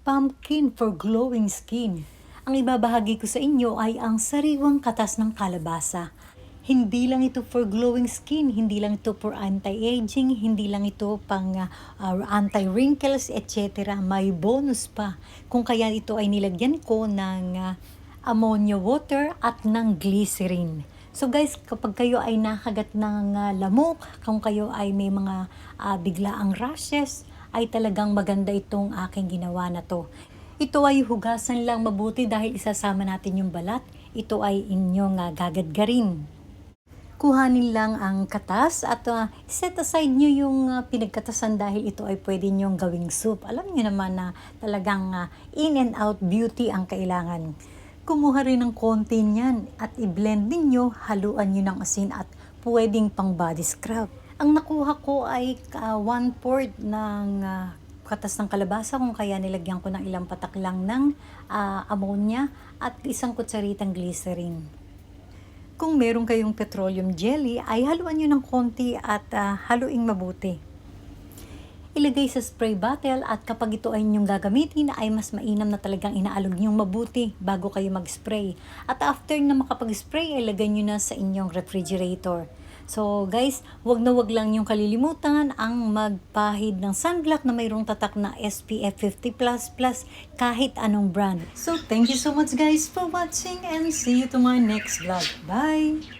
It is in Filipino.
pumpkin for glowing skin. Ang ibabahagi ko sa inyo ay ang sariwang katas ng kalabasa. Hindi lang ito for glowing skin, hindi lang ito for anti-aging, hindi lang ito pang uh, anti-wrinkles, etc. May bonus pa. Kung kaya ito ay nilagyan ko ng uh, ammonia water at ng glycerin. So guys, kapag kayo ay nakagat ng uh, lamok, kung kayo ay may mga uh, biglaang rashes, ay talagang maganda itong aking ginawa na to. Ito ay hugasan lang mabuti dahil isasama natin yung balat. Ito ay inyong uh, gagadgarin. Kuhanin lang ang katas at uh, set aside nyo yung uh, pinagkatasan dahil ito ay pwede nyong gawing soup. Alam nyo naman na talagang uh, in and out beauty ang kailangan. Kumuha rin ng konti niyan at i-blend ninyo, haluan nyo ng asin at pwedeng pang body scrub. Ang nakuha ko ay uh, one fourth ng uh, katas ng kalabasa kung kaya nilagyan ko ng ilang patak lang ng uh, ammonia at isang kutsaritang glycerin. Kung meron kayong petroleum jelly, ay haluan nyo ng konti at uh, haluing mabuti. Ilagay sa spray bottle at kapag ito ay inyong gagamitin ay mas mainam na talagang inaalog nyong mabuti bago kayo mag-spray. At after na makapag-spray ay lagay nyo na sa inyong refrigerator. So guys, wag na wag lang yung kalilimutan ang magpahid ng sunblock na mayroong tatak na SPF 50++ kahit anong brand. So thank you so much guys for watching and see you to my next vlog. Bye!